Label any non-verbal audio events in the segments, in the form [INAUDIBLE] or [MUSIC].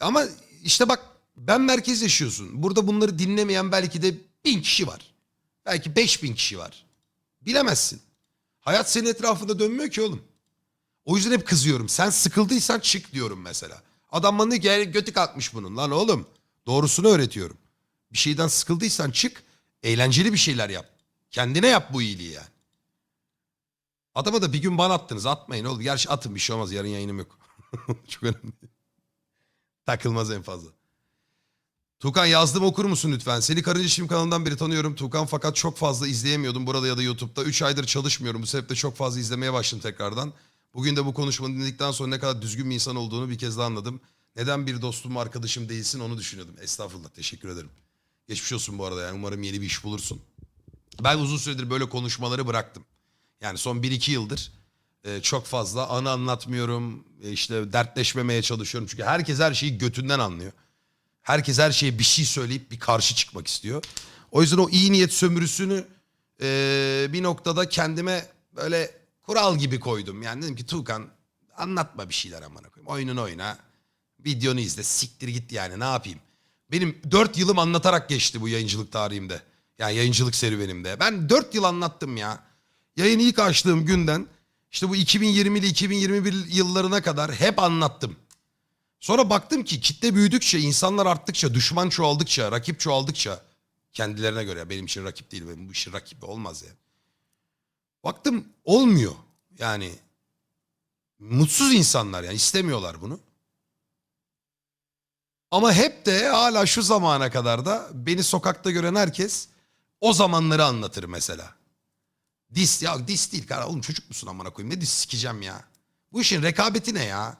Ama işte bak ben merkez yaşıyorsun. Burada bunları dinlemeyen belki de bin kişi var. Belki beş bin kişi var. Bilemezsin. Hayat senin etrafında dönmüyor ki oğlum. O yüzden hep kızıyorum. Sen sıkıldıysan çık diyorum mesela. Adam bana diyor ki "Yani götü kalkmış bunun. Lan oğlum doğrusunu öğretiyorum. Bir şeyden sıkıldıysan çık. Eğlenceli bir şeyler yap. Kendine yap bu iyiliği yani. Adama da bir gün bana attınız. Atmayın oğlum. Gerçi atın bir şey olmaz. Yarın yayınım yok. [LAUGHS] Çok önemli. Takılmaz en fazla. Tukan yazdım okur musun lütfen? Seni Karınca Şim kanalından beri tanıyorum. Tukan fakat çok fazla izleyemiyordum burada ya da YouTube'da. 3 aydır çalışmıyorum. Bu sebeple çok fazla izlemeye başladım tekrardan. Bugün de bu konuşmanı dinledikten sonra ne kadar düzgün bir insan olduğunu bir kez daha anladım. Neden bir dostum arkadaşım değilsin onu düşünüyordum. Estağfurullah teşekkür ederim. Geçmiş olsun bu arada yani umarım yeni bir iş bulursun. Ben uzun süredir böyle konuşmaları bıraktım. Yani son 1-2 yıldır e, çok fazla anı anlatmıyorum. E, işte dertleşmemeye çalışıyorum. Çünkü herkes her şeyi götünden anlıyor. Herkes her şeye bir şey söyleyip bir karşı çıkmak istiyor. O yüzden o iyi niyet sömürüsünü e, bir noktada kendime böyle kural gibi koydum. Yani dedim ki Tuğkan anlatma bir şeyler amına koyayım. Oyununu oyna. Videonu izle. Siktir git yani ne yapayım. Benim 4 yılım anlatarak geçti bu yayıncılık tarihimde. Yani yayıncılık serüvenimde. Ben 4 yıl anlattım ya. Yayını ilk açtığım günden işte bu 2020'li 2021 yıllarına kadar hep anlattım. Sonra baktım ki kitle büyüdükçe, insanlar arttıkça, düşman çoğaldıkça, rakip çoğaldıkça kendilerine göre benim için rakip değil, benim bu işin rakibi olmaz ya. Baktım olmuyor. Yani mutsuz insanlar yani istemiyorlar bunu. Ama hep de hala şu zamana kadar da beni sokakta gören herkes o zamanları anlatır mesela. Dis ya dis değil kara oğlum çocuk musun amına koyayım ne dis sikeceğim ya. Bu işin rekabeti ne ya?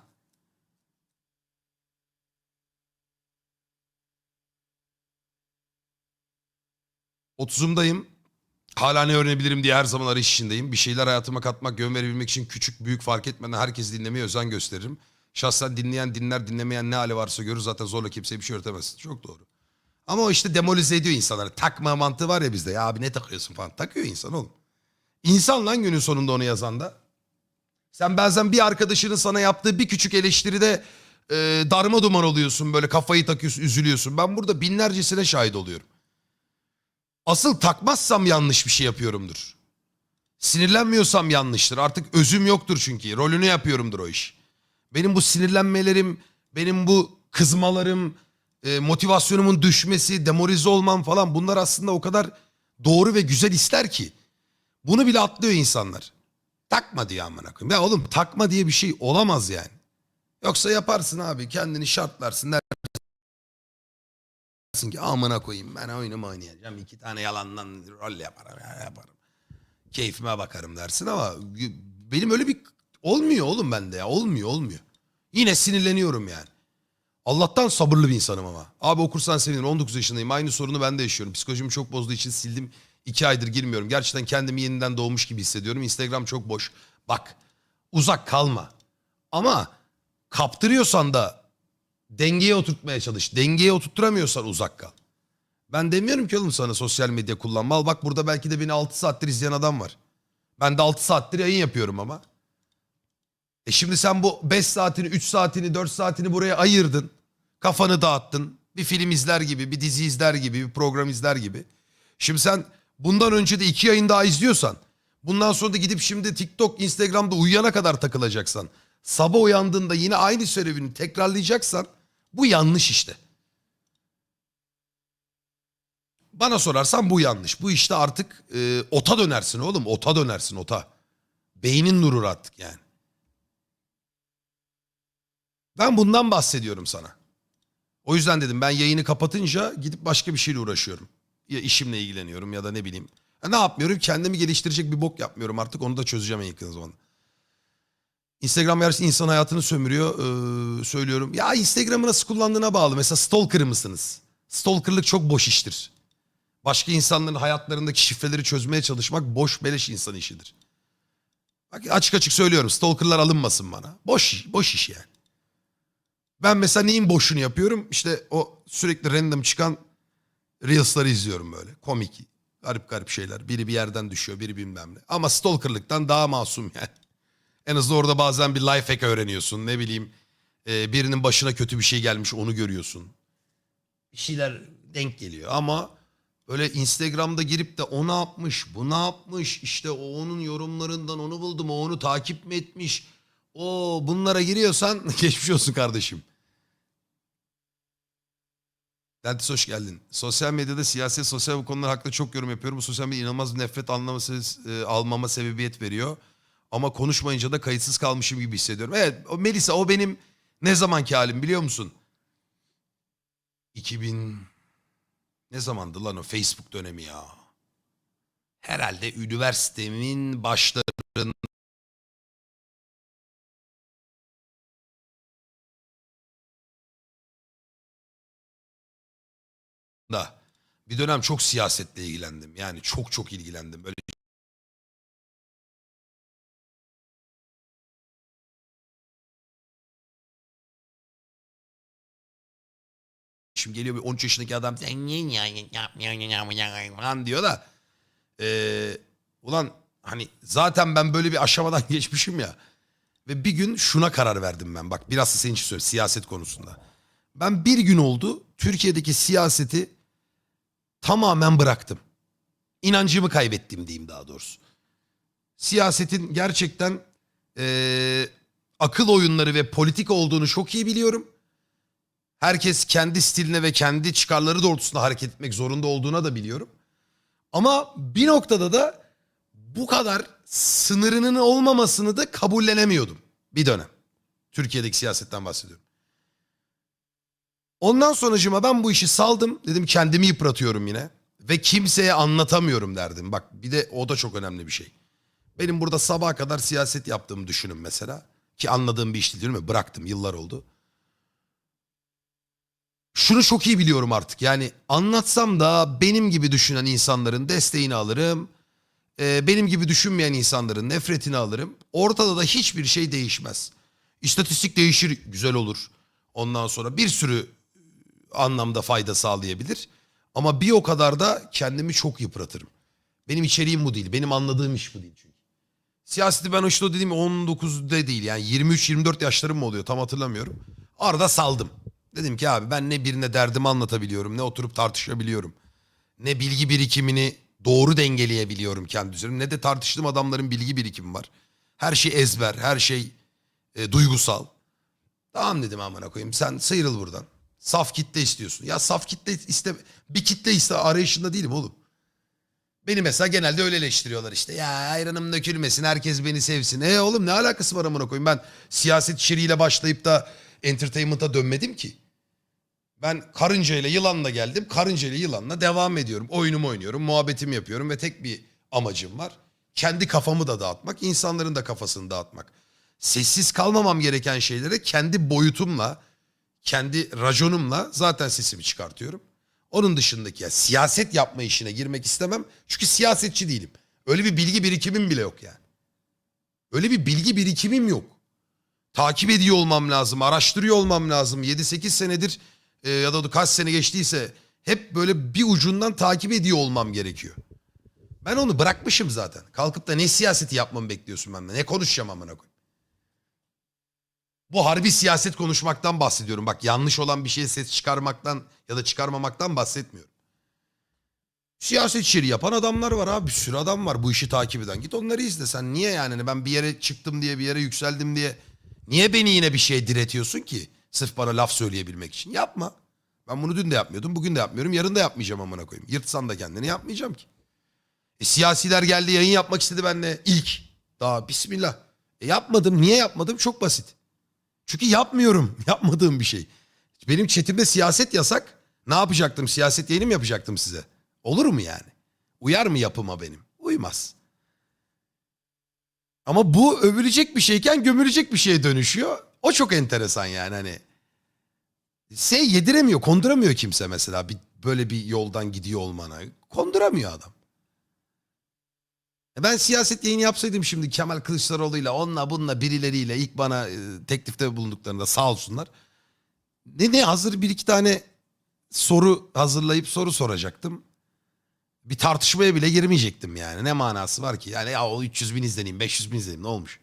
Otuzumdayım. Hala ne öğrenebilirim diye her zaman arayış içindeyim. Bir şeyler hayatıma katmak, yön verebilmek için küçük büyük fark etmeden herkesi dinlemeye özen gösteririm. Şahsen dinleyen dinler, dinlemeyen ne hali varsa görür. Zaten zorla kimseye bir şey öğretemezsin. Çok doğru. Ama o işte demolize ediyor insanları. Takma mantığı var ya bizde. Ya abi ne takıyorsun falan. Takıyor insan oğlum. İnsan lan günün sonunda onu yazan da. Sen bazen bir arkadaşının sana yaptığı bir küçük eleştiride e, darma duman oluyorsun. Böyle kafayı takıyorsun, üzülüyorsun. Ben burada binlercesine şahit oluyorum. Asıl takmazsam yanlış bir şey yapıyorumdur. Sinirlenmiyorsam yanlıştır. Artık özüm yoktur çünkü. Rolünü yapıyorumdur o iş. Benim bu sinirlenmelerim, benim bu kızmalarım, e, motivasyonumun düşmesi, demoralize olmam falan bunlar aslında o kadar doğru ve güzel ister ki. Bunu bile atlıyor insanlar. Takma diye amına koyayım. Ya oğlum takma diye bir şey olamaz yani. Yoksa yaparsın abi kendini şartlarsın dersin ki amına koyayım ben oyunumu oynayacağım. iki tane yalandan rol yaparım ya yaparım. Keyfime bakarım dersin ama benim öyle bir olmuyor oğlum bende ya olmuyor olmuyor. Yine sinirleniyorum yani. Allah'tan sabırlı bir insanım ama. Abi okursan sevinirim 19 yaşındayım aynı sorunu ben de yaşıyorum. Psikolojimi çok bozduğu için sildim. 2 aydır girmiyorum. Gerçekten kendimi yeniden doğmuş gibi hissediyorum. Instagram çok boş. Bak uzak kalma. Ama kaptırıyorsan da dengeye oturtmaya çalış. Dengeye oturtturamıyorsan uzak kal. Ben demiyorum ki oğlum sana sosyal medya kullanma. Al bak burada belki de beni 6 saattir izleyen adam var. Ben de 6 saattir yayın yapıyorum ama. E şimdi sen bu 5 saatini, 3 saatini, 4 saatini buraya ayırdın. Kafanı dağıttın. Bir film izler gibi, bir dizi izler gibi, bir program izler gibi. Şimdi sen bundan önce de 2 yayın daha izliyorsan, bundan sonra da gidip şimdi TikTok, Instagram'da uyuyana kadar takılacaksan, sabah uyandığında yine aynı serüveni tekrarlayacaksan bu yanlış işte. Bana sorarsan bu yanlış. Bu işte artık e, ota dönersin oğlum. Ota dönersin ota. Beynin durur artık yani. Ben bundan bahsediyorum sana. O yüzden dedim ben yayını kapatınca gidip başka bir şeyle uğraşıyorum. Ya işimle ilgileniyorum ya da ne bileyim. Ha, ne yapmıyorum? Kendimi geliştirecek bir bok yapmıyorum artık. Onu da çözeceğim en yakın zamanda. Instagram gerçekten insan hayatını sömürüyor. Ee, söylüyorum. Ya Instagram'ı nasıl kullandığına bağlı. Mesela stalker mısınız? Stalkerlık çok boş iştir. Başka insanların hayatlarındaki şifreleri çözmeye çalışmak boş beleş insan işidir. Bak açık açık söylüyorum. Stalkerlar alınmasın bana. Boş, boş iş yani. Ben mesela neyin boşunu yapıyorum? İşte o sürekli random çıkan Reels'ları izliyorum böyle. Komik, garip garip şeyler. Biri bir yerden düşüyor, biri bilmem ne. Ama stalkerlıktan daha masum [LAUGHS] yani. En azından orada bazen bir life hack öğreniyorsun. Ne bileyim Ee, birinin başına kötü bir şey gelmiş onu görüyorsun. Bir şeyler denk geliyor ama öyle Instagram'da girip de o ne yapmış, bu ne yapmış, işte o onun yorumlarından onu buldum, o onu takip mi etmiş, o bunlara giriyorsan [LAUGHS] geçmiş olsun kardeşim. Dentis hoş geldin. Sosyal medyada siyaset, sosyal bu konular hakkında çok yorum yapıyorum. Bu sosyal medya inanılmaz nefret anlaması, e, almama sebebiyet veriyor. Ama konuşmayınca da kayıtsız kalmışım gibi hissediyorum. Evet Melisa o benim ne zamanki halim biliyor musun? 2000 ne zamandı lan o Facebook dönemi ya? Herhalde üniversitemin başlarında bir dönem çok siyasetle ilgilendim. Yani çok çok ilgilendim. Böyle Şimdi geliyor bir 13 yaşındaki adam falan diyor da eee, ulan hani zaten ben böyle bir aşamadan [LAUGHS] geçmişim ya ve bir gün şuna karar verdim ben bak biraz da senin için söyleyeyim siyaset konusunda. Ben bir gün oldu Türkiye'deki siyaseti tamamen bıraktım. İnancımı kaybettim diyeyim daha doğrusu. Siyasetin gerçekten eee, akıl oyunları ve politik olduğunu çok iyi biliyorum herkes kendi stiline ve kendi çıkarları doğrultusunda hareket etmek zorunda olduğuna da biliyorum. Ama bir noktada da bu kadar sınırının olmamasını da kabullenemiyordum bir dönem. Türkiye'deki siyasetten bahsediyorum. Ondan sonracıma ben bu işi saldım. Dedim kendimi yıpratıyorum yine. Ve kimseye anlatamıyorum derdim. Bak bir de o da çok önemli bir şey. Benim burada sabaha kadar siyaset yaptığımı düşünün mesela. Ki anladığım bir iş değil ya bıraktım yıllar oldu şunu çok iyi biliyorum artık. Yani anlatsam da benim gibi düşünen insanların desteğini alırım. Ee, benim gibi düşünmeyen insanların nefretini alırım. Ortada da hiçbir şey değişmez. İstatistik değişir, güzel olur. Ondan sonra bir sürü anlamda fayda sağlayabilir. Ama bir o kadar da kendimi çok yıpratırım. Benim içeriğim bu değil. Benim anladığım iş bu değil çünkü. Siyaseti ben işte o dediğim 19'da değil yani 23-24 yaşlarım mı oluyor tam hatırlamıyorum. Arada saldım. Dedim ki abi ben ne birine derdimi anlatabiliyorum ne oturup tartışabiliyorum. Ne bilgi birikimini doğru dengeleyebiliyorum kendi üzerim ne de tartıştığım adamların bilgi birikimi var. Her şey ezber, her şey e, duygusal. Tamam dedim amına koyayım sen sıyrıl buradan. Saf kitle istiyorsun. Ya saf kitle iste bir kitle iste arayışında değilim oğlum. Beni mesela genelde öyle eleştiriyorlar işte. Ya ayranım dökülmesin, herkes beni sevsin. E oğlum ne alakası var amına koyayım? Ben siyaset içeriğiyle başlayıp da entertainment'a dönmedim ki. Ben karınca ile yılanla geldim. Karınca ile yılanla devam ediyorum. Oyunumu oynuyorum, muhabbetimi yapıyorum ve tek bir amacım var. Kendi kafamı da dağıtmak, insanların da kafasını dağıtmak. Sessiz kalmamam gereken şeylere kendi boyutumla, kendi raconumla zaten sesimi çıkartıyorum. Onun dışındaki ya siyaset yapma işine girmek istemem. Çünkü siyasetçi değilim. Öyle bir bilgi birikimim bile yok yani. Öyle bir bilgi birikimim yok. Takip ediyor olmam lazım, araştırıyor olmam lazım. 7-8 senedir e, ya da kaç sene geçtiyse hep böyle bir ucundan takip ediyor olmam gerekiyor. Ben onu bırakmışım zaten. Kalkıp da ne siyaseti yapmamı bekliyorsun benden? Ne konuşacağım amına koyayım? Bu harbi siyaset konuşmaktan bahsediyorum. Bak yanlış olan bir şeye ses çıkarmaktan ya da çıkarmamaktan bahsetmiyorum. Siyaset içeriği yapan adamlar var abi. Bir sürü adam var bu işi takip eden. Git onları izle. Sen niye yani Hani ben bir yere çıktım diye bir yere yükseldim diye niye beni yine bir şeye diretiyorsun ki? Sırf bana laf söyleyebilmek için. Yapma. Ben bunu dün de yapmıyordum. Bugün de yapmıyorum. Yarın da yapmayacağım amına koyayım. Yırtsan da kendini yapmayacağım ki. E, siyasiler geldi yayın yapmak istedi benimle ilk. Daha bismillah. E, yapmadım. Niye yapmadım? Çok basit. Çünkü yapmıyorum. [LAUGHS] Yapmadığım bir şey. Benim chatimde siyaset yasak. Ne yapacaktım? Siyaset yayını mı yapacaktım size? Olur mu yani? Uyar mı yapıma benim? Uymaz. Ama bu övülecek bir şeyken gömülecek bir şeye dönüşüyor. O çok enteresan yani hani. Şey yediremiyor, konduramıyor kimse mesela bir, böyle bir yoldan gidiyor olmana. Konduramıyor adam. E Ben siyaset yayını yapsaydım şimdi Kemal Kılıçdaroğlu'yla onunla bununla birileriyle ilk bana e, teklifte bulunduklarında sağ olsunlar. Ne ne hazır bir iki tane soru hazırlayıp soru soracaktım. Bir tartışmaya bile girmeyecektim yani. Ne manası var ki? Yani ya o 300 bin izleneyim, 500 bin izleneyim ne olmuş?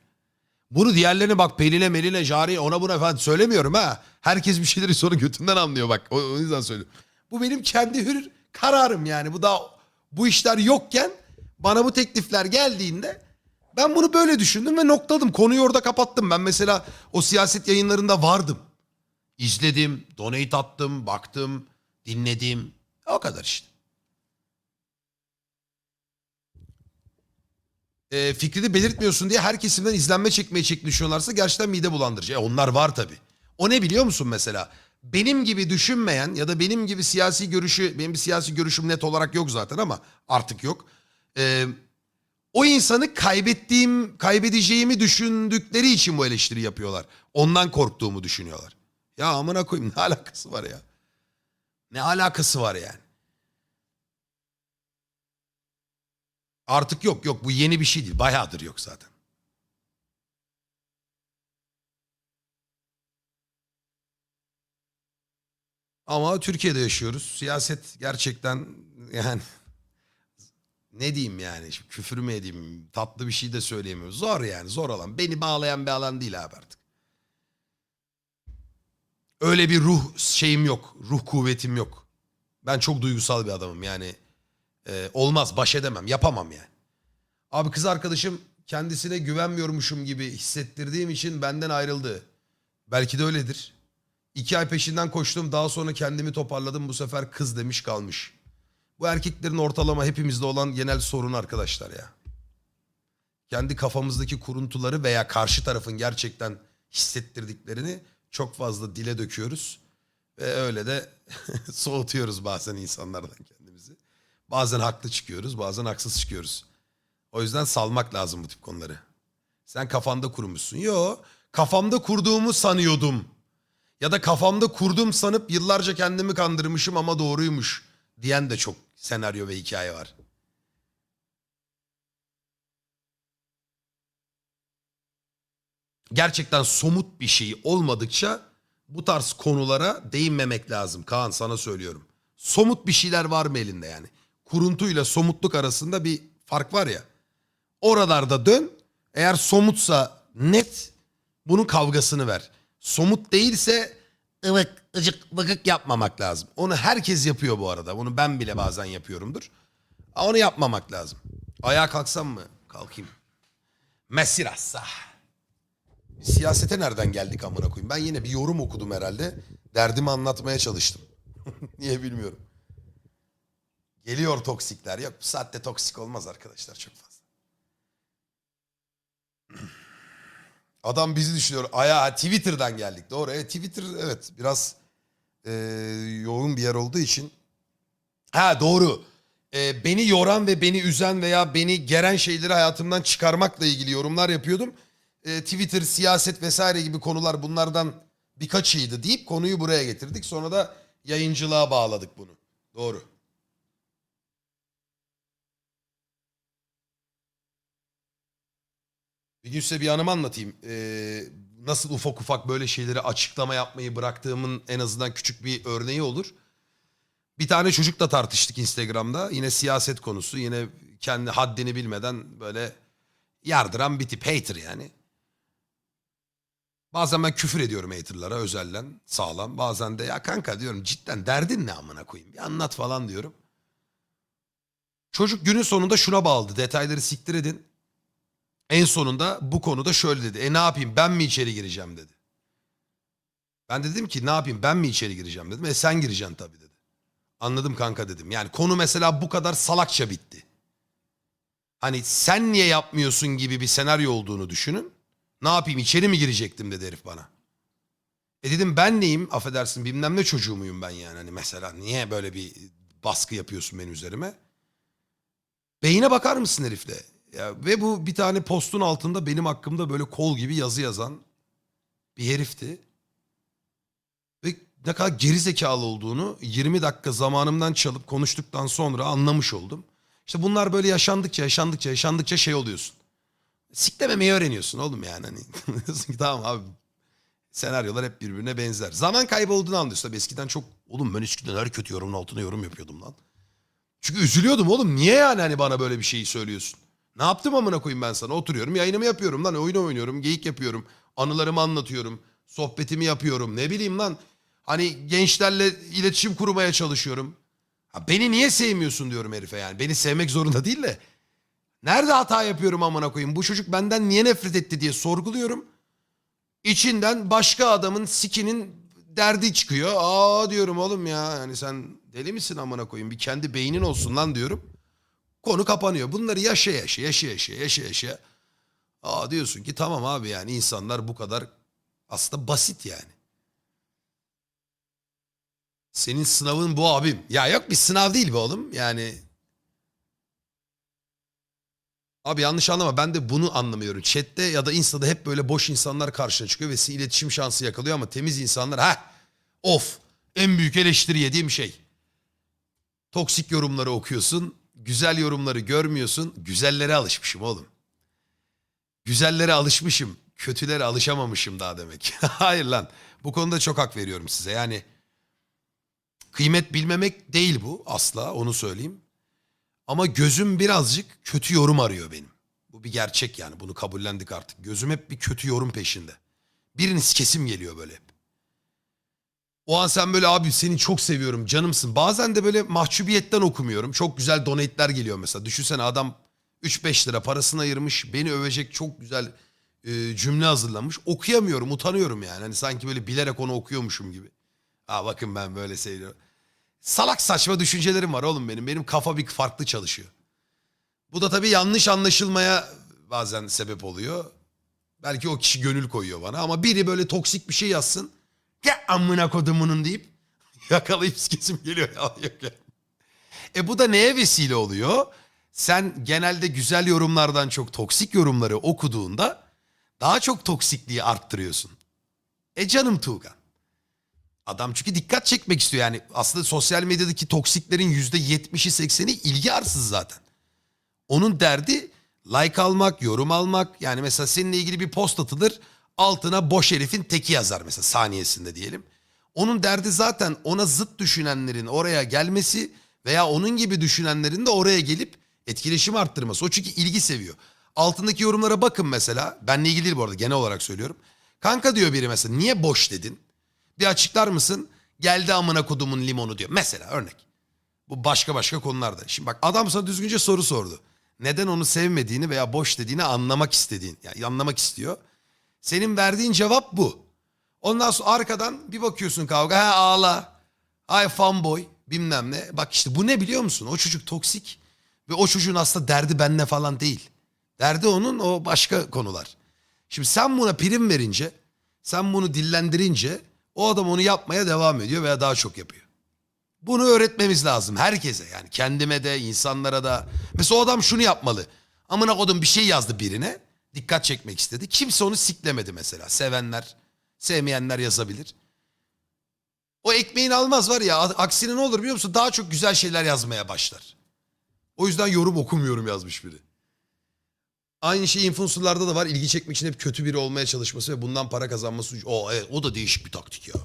Bunu diğerlerine bak Pelin'e, Melin'e, Jari'ye ona buna falan söylemiyorum ha. Herkes bir şeyleri sonra götünden anlıyor bak. O, o yüzden söylüyorum. Bu benim kendi hür kararım yani. Bu da bu işler yokken bana bu teklifler geldiğinde ben bunu böyle düşündüm ve noktaladım. Konuyu orada kapattım. Ben mesela o siyaset yayınlarında vardım. İzledim, donate attım, baktım, dinledim. O kadar işte. e, fikrini belirtmiyorsun diye her kesimden izlenme çekmeye çalışıyorlarsa gerçekten mide bulandırıcı. E, onlar var tabii. O ne biliyor musun mesela? Benim gibi düşünmeyen ya da benim gibi siyasi görüşü, benim bir siyasi görüşüm net olarak yok zaten ama artık yok. E, o insanı kaybettiğim, kaybedeceğimi düşündükleri için bu eleştiri yapıyorlar. Ondan korktuğumu düşünüyorlar. Ya amına koyayım ne alakası var ya? Ne alakası var yani? Artık yok yok bu yeni bir şey değil. Bayağıdır yok zaten. Ama Türkiye'de yaşıyoruz. Siyaset gerçekten yani ne diyeyim yani şimdi küfür mü edeyim tatlı bir şey de söyleyemiyoruz. Zor yani zor alan. Beni bağlayan bir alan değil abi artık. Öyle bir ruh şeyim yok. Ruh kuvvetim yok. Ben çok duygusal bir adamım yani. Ee, olmaz baş edemem yapamam yani. Abi kız arkadaşım kendisine güvenmiyormuşum gibi hissettirdiğim için benden ayrıldı. Belki de öyledir. İki ay peşinden koştum daha sonra kendimi toparladım bu sefer kız demiş kalmış. Bu erkeklerin ortalama hepimizde olan genel sorun arkadaşlar ya. Kendi kafamızdaki kuruntuları veya karşı tarafın gerçekten hissettirdiklerini çok fazla dile döküyoruz. Ve öyle de [LAUGHS] soğutuyoruz bazen insanlardan kendimizi. Bazen haklı çıkıyoruz bazen haksız çıkıyoruz. O yüzden salmak lazım bu tip konuları. Sen kafanda kurmuşsun. Yo kafamda kurduğumu sanıyordum. Ya da kafamda kurdum sanıp yıllarca kendimi kandırmışım ama doğruymuş diyen de çok senaryo ve hikaye var. Gerçekten somut bir şey olmadıkça bu tarz konulara değinmemek lazım. Kaan sana söylüyorum. Somut bir şeyler var mı elinde yani? Kuruntuyla somutluk arasında bir fark var ya. Oralarda dön. Eğer somutsa net bunun kavgasını ver. Somut değilse ıvık ıcık bıkık yapmamak lazım. Onu herkes yapıyor bu arada. Bunu ben bile bazen yapıyorumdur. Onu yapmamak lazım. Ayağa kalksam mı? Kalkayım. Mesirassa. Siyasete nereden geldik amına koyayım? Ben yine bir yorum okudum herhalde. Derdimi anlatmaya çalıştım. [LAUGHS] Niye bilmiyorum. Geliyor toksikler. Yok bu saatte toksik olmaz arkadaşlar çok fazla. [CLEARS THROAT] Adam bizi düşünüyor. Aya Twitter'dan geldik. Doğru. Evet, Twitter evet biraz e, yoğun bir yer olduğu için. Ha doğru. E, beni yoran ve beni üzen veya beni geren şeyleri hayatımdan çıkarmakla ilgili yorumlar yapıyordum. E, Twitter, siyaset vesaire gibi konular bunlardan birkaçıydı deyip konuyu buraya getirdik. Sonra da yayıncılığa bağladık bunu. Doğru. Bir gün size bir anımı anlatayım. Ee, nasıl ufak ufak böyle şeyleri açıklama yapmayı bıraktığımın en azından küçük bir örneği olur. Bir tane çocukla tartıştık Instagram'da. Yine siyaset konusu. Yine kendi haddini bilmeden böyle yardıran bir tip. Hater yani. Bazen ben küfür ediyorum haterlara özellen sağlam. Bazen de ya kanka diyorum cidden derdin ne amına koyayım bir anlat falan diyorum. Çocuk günün sonunda şuna bağladı. Detayları siktir edin. En sonunda bu konuda şöyle dedi. E ne yapayım ben mi içeri gireceğim dedi. Ben de dedim ki ne yapayım ben mi içeri gireceğim dedim. E sen gireceksin tabii dedi. Anladım kanka dedim. Yani konu mesela bu kadar salakça bitti. Hani sen niye yapmıyorsun gibi bir senaryo olduğunu düşünün. Ne yapayım içeri mi girecektim dedi herif bana. E dedim ben neyim affedersin bilmem ne çocuğu muyum ben yani. Hani mesela niye böyle bir baskı yapıyorsun benim üzerime. Beyine bakar mısın herifle? Ve bu bir tane postun altında benim hakkımda böyle kol gibi yazı yazan bir herifti. Ve ne kadar geri zekalı olduğunu 20 dakika zamanımdan çalıp konuştuktan sonra anlamış oldum. İşte bunlar böyle yaşandıkça yaşandıkça yaşandıkça şey oluyorsun. Siklememeyi öğreniyorsun oğlum yani. Hani [LAUGHS] diyorsun ki tamam abi senaryolar hep birbirine benzer. Zaman kaybı olduğunu anlıyorsun. Tabii eskiden çok oğlum ben eskiden her kötü yorumun altına yorum yapıyordum lan. Çünkü üzülüyordum oğlum. Niye yani hani bana böyle bir şeyi söylüyorsun? Ne yaptım amına koyayım ben sana? Oturuyorum yayınımı yapıyorum lan. Oyun oynuyorum, geyik yapıyorum. Anılarımı anlatıyorum. Sohbetimi yapıyorum. Ne bileyim lan. Hani gençlerle iletişim kurmaya çalışıyorum. Ha, beni niye sevmiyorsun diyorum herife yani. Beni sevmek zorunda değil de. Nerede hata yapıyorum amına koyayım? Bu çocuk benden niye nefret etti diye sorguluyorum. İçinden başka adamın sikinin derdi çıkıyor. Aa diyorum oğlum ya yani sen deli misin amına koyayım? Bir kendi beynin olsun lan diyorum. Konu kapanıyor. Bunları yaşa yaşa yaşa yaşa yaşa yaşa. Aa diyorsun ki tamam abi yani insanlar bu kadar aslında basit yani. Senin sınavın bu abim. Ya yok bir sınav değil bu oğlum. Yani Abi yanlış anlama ben de bunu anlamıyorum. Chat'te ya da Insta'da hep böyle boş insanlar karşına çıkıyor ve size iletişim şansı yakalıyor ama temiz insanlar ha of en büyük eleştiri yediğim şey. Toksik yorumları okuyorsun, güzel yorumları görmüyorsun. Güzellere alışmışım oğlum. Güzellere alışmışım, kötülere alışamamışım daha demek. [LAUGHS] Hayır lan bu konuda çok hak veriyorum size. Yani kıymet bilmemek değil bu asla onu söyleyeyim. Ama gözüm birazcık kötü yorum arıyor benim. Bu bir gerçek yani bunu kabullendik artık. Gözüm hep bir kötü yorum peşinde. Biriniz kesim geliyor böyle. O an sen böyle abi seni çok seviyorum canımsın. Bazen de böyle mahcubiyetten okumuyorum. Çok güzel donate'ler geliyor mesela. Düşünsene adam 3-5 lira parasını ayırmış. Beni övecek çok güzel e, cümle hazırlamış. Okuyamıyorum utanıyorum yani. Hani sanki böyle bilerek onu okuyormuşum gibi. Ha bakın ben böyle seviyorum. Salak saçma düşüncelerim var oğlum benim. Benim kafa bir farklı çalışıyor. Bu da tabii yanlış anlaşılmaya bazen sebep oluyor. Belki o kişi gönül koyuyor bana ama biri böyle toksik bir şey yazsın. Ya amına kodumunun deyip [LAUGHS] yakalayıp kesim geliyor. [LAUGHS] E bu da neye vesile oluyor? Sen genelde güzel yorumlardan çok toksik yorumları okuduğunda daha çok toksikliği arttırıyorsun. E canım Tuğkan. Adam çünkü dikkat çekmek istiyor yani. Aslında sosyal medyadaki toksiklerin yüzde yetmişi sekseni ilgi arsız zaten. Onun derdi like almak, yorum almak. Yani mesela seninle ilgili bir post atılır. Altına boş herifin teki yazar mesela saniyesinde diyelim. Onun derdi zaten ona zıt düşünenlerin oraya gelmesi veya onun gibi düşünenlerin de oraya gelip etkileşim arttırması. O çünkü ilgi seviyor. Altındaki yorumlara bakın mesela. Benle ilgili değil bu arada genel olarak söylüyorum. Kanka diyor biri mesela niye boş dedin? Bir açıklar mısın? Geldi amına kodumun limonu diyor. Mesela örnek. Bu başka başka konularda. Şimdi bak adam sana düzgünce soru sordu. Neden onu sevmediğini veya boş dediğini anlamak istediğin. Yani anlamak istiyor. Senin verdiğin cevap bu. Ondan sonra arkadan bir bakıyorsun kavga. Ha ağla. Ay fanboy bilmem ne. Bak işte bu ne biliyor musun? O çocuk toksik. Ve o çocuğun aslında derdi benle falan değil. Derdi onun o başka konular. Şimdi sen buna prim verince, sen bunu dillendirince o adam onu yapmaya devam ediyor veya daha çok yapıyor. Bunu öğretmemiz lazım herkese yani kendime de insanlara da. Mesela o adam şunu yapmalı. Amına kodum bir şey yazdı birine. Dikkat çekmek istedi. Kimse onu siklemedi mesela. Sevenler, sevmeyenler yazabilir. O ekmeğini almaz var ya aksine ne olur biliyor musun? Daha çok güzel şeyler yazmaya başlar. O yüzden yorum okumuyorum yazmış biri. Aynı şey influencerlarda da var. İlgi çekmek için hep kötü biri olmaya çalışması ve bundan para kazanması. O, evet, o da değişik bir taktik ya.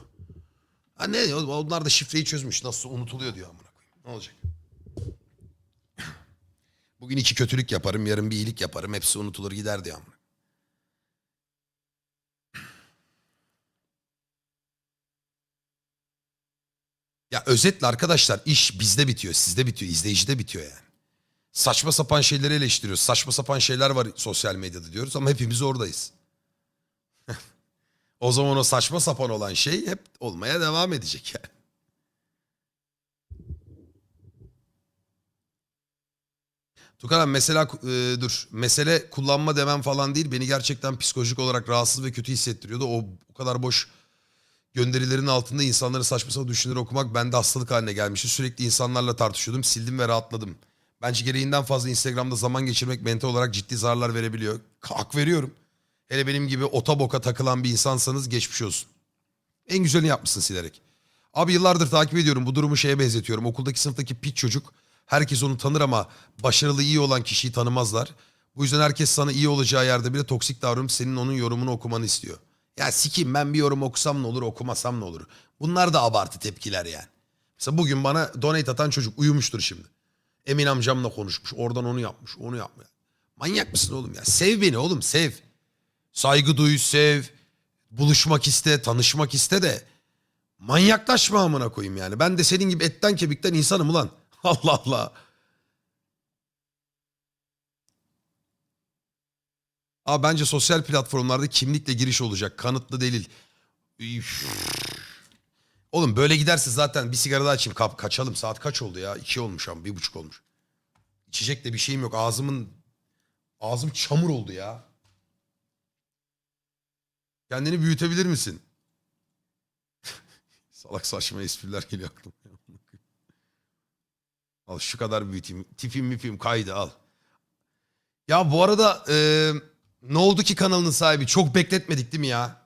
Ha ne onlar da şifreyi çözmüş. Nasıl unutuluyor diyor amına koyayım. Ne olacak? Bugün iki kötülük yaparım, yarın bir iyilik yaparım. Hepsi unutulur gider diyor amına. Ya özetle arkadaşlar iş bizde bitiyor, sizde bitiyor, izleyicide bitiyor yani. Saçma sapan şeyleri eleştiriyoruz. Saçma sapan şeyler var sosyal medyada diyoruz ama hepimiz oradayız. [LAUGHS] o zaman o saçma sapan olan şey hep olmaya devam edecek yani. Tukan abi mesela e, dur mesele kullanma demem falan değil beni gerçekten psikolojik olarak rahatsız ve kötü hissettiriyordu. O, o kadar boş gönderilerin altında insanların saçma sapan düşünceleri okumak bende hastalık haline gelmişti. Sürekli insanlarla tartışıyordum sildim ve rahatladım. Bence gereğinden fazla Instagram'da zaman geçirmek mental olarak ciddi zararlar verebiliyor. Hak veriyorum. Hele benim gibi otoboka takılan bir insansanız geçmiş olsun. En güzelini yapmışsın silerek. Abi yıllardır takip ediyorum. Bu durumu şeye benzetiyorum. Okuldaki sınıftaki pit çocuk. Herkes onu tanır ama başarılı iyi olan kişiyi tanımazlar. Bu yüzden herkes sana iyi olacağı yerde bile toksik davranıp senin onun yorumunu okumanı istiyor. Ya sikeyim ben bir yorum okusam ne olur okumasam ne olur. Bunlar da abartı tepkiler yani. Mesela bugün bana donate atan çocuk uyumuştur şimdi. Emin amcamla konuşmuş. Oradan onu yapmış. Onu yapmış. Manyak mısın oğlum ya? Sev beni oğlum sev. Saygı duy, sev. Buluşmak iste, tanışmak iste de manyaklaşma amına koyayım yani. Ben de senin gibi etten kemikten insanım ulan. [LAUGHS] Allah Allah. Abi bence sosyal platformlarda kimlikle giriş olacak. Kanıtlı delil. Oğlum böyle giderse zaten bir sigara daha açayım. Kap, kaçalım. Saat kaç oldu ya? İki olmuş ama bir buçuk olmuş. İçecek de bir şeyim yok. Ağzımın ağzım çamur oldu ya. Kendini büyütebilir misin? [LAUGHS] Salak saçma espriler geliyor aklıma. Al şu kadar büyüteyim. Tipim mipim kaydı al. Ya bu arada e, ne oldu ki kanalının sahibi? Çok bekletmedik değil mi ya?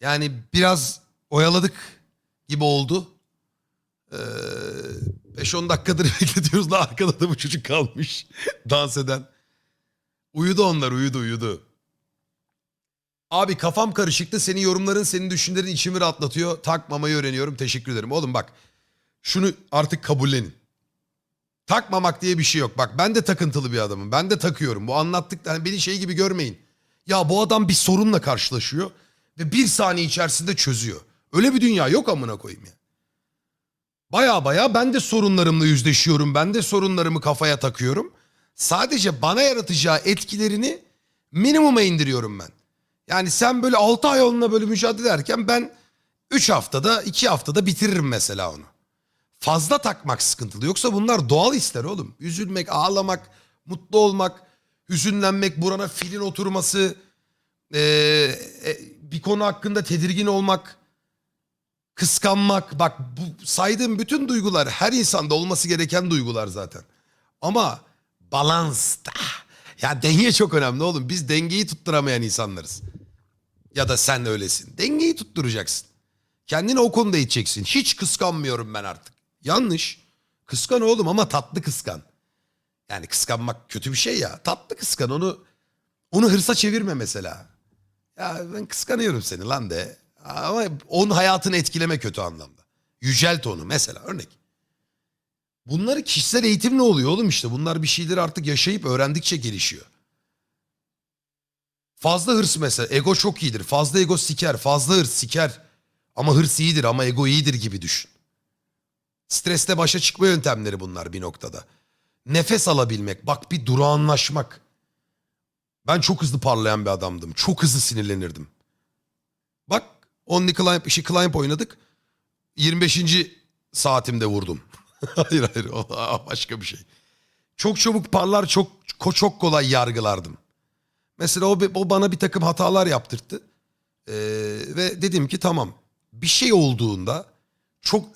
Yani biraz oyaladık gibi oldu. Ee, 5-10 dakikadır [LAUGHS] bekletiyoruz da arkada da bu çocuk kalmış. [LAUGHS] Dans eden. Uyudu onlar uyudu uyudu. Abi kafam karışıktı. Senin yorumların, senin düşüncelerin içimi rahatlatıyor. Takmamayı öğreniyorum. Teşekkür ederim. Oğlum bak şunu artık kabullenin. Takmamak diye bir şey yok. Bak ben de takıntılı bir adamım. Ben de takıyorum. Bu anlattıklarını hani beni şey gibi görmeyin. Ya bu adam bir sorunla karşılaşıyor ve bir saniye içerisinde çözüyor. Öyle bir dünya yok amına koyayım ya. Baya baya ben de sorunlarımla yüzleşiyorum. Ben de sorunlarımı kafaya takıyorum. Sadece bana yaratacağı etkilerini minimuma indiriyorum ben. Yani sen böyle 6 ay onunla böyle mücadele ederken ben 3 haftada 2 haftada bitiririm mesela onu. Fazla takmak sıkıntılı. Yoksa bunlar doğal ister oğlum. Üzülmek, ağlamak, mutlu olmak, hüzünlenmek, burana filin oturması, ee, e, bir konu hakkında tedirgin olmak, kıskanmak. Bak bu saydığım bütün duygular her insanda olması gereken duygular zaten. Ama balans da. Ya denge çok önemli oğlum. Biz dengeyi tutturamayan insanlarız. Ya da sen öylesin. Dengeyi tutturacaksın. Kendini o konuda iteceksin. Hiç kıskanmıyorum ben artık. Yanlış. Kıskan oğlum ama tatlı kıskan. Yani kıskanmak kötü bir şey ya. Tatlı kıskan onu onu hırsa çevirme mesela. Ya ben kıskanıyorum seni lan de. Ama onun hayatını etkileme kötü anlamda. Yücelt onu mesela örnek. Bunları kişisel eğitimle oluyor oğlum işte. Bunlar bir şeyleri artık yaşayıp öğrendikçe gelişiyor. Fazla hırs mesela. Ego çok iyidir. Fazla ego siker. Fazla hırs siker. Ama hırs iyidir ama ego iyidir gibi düşün. Stresle başa çıkma yöntemleri bunlar bir noktada. Nefes alabilmek. Bak bir durağanlaşmak. Ben çok hızlı parlayan bir adamdım. Çok hızlı sinirlenirdim. Bak Only Climb, işi Climb oynadık. 25. saatimde vurdum. [LAUGHS] hayır hayır o başka bir şey. Çok çabuk parlar çok çok kolay yargılardım. Mesela o, o bana bir takım hatalar yaptırttı. Ee, ve dedim ki tamam bir şey olduğunda çok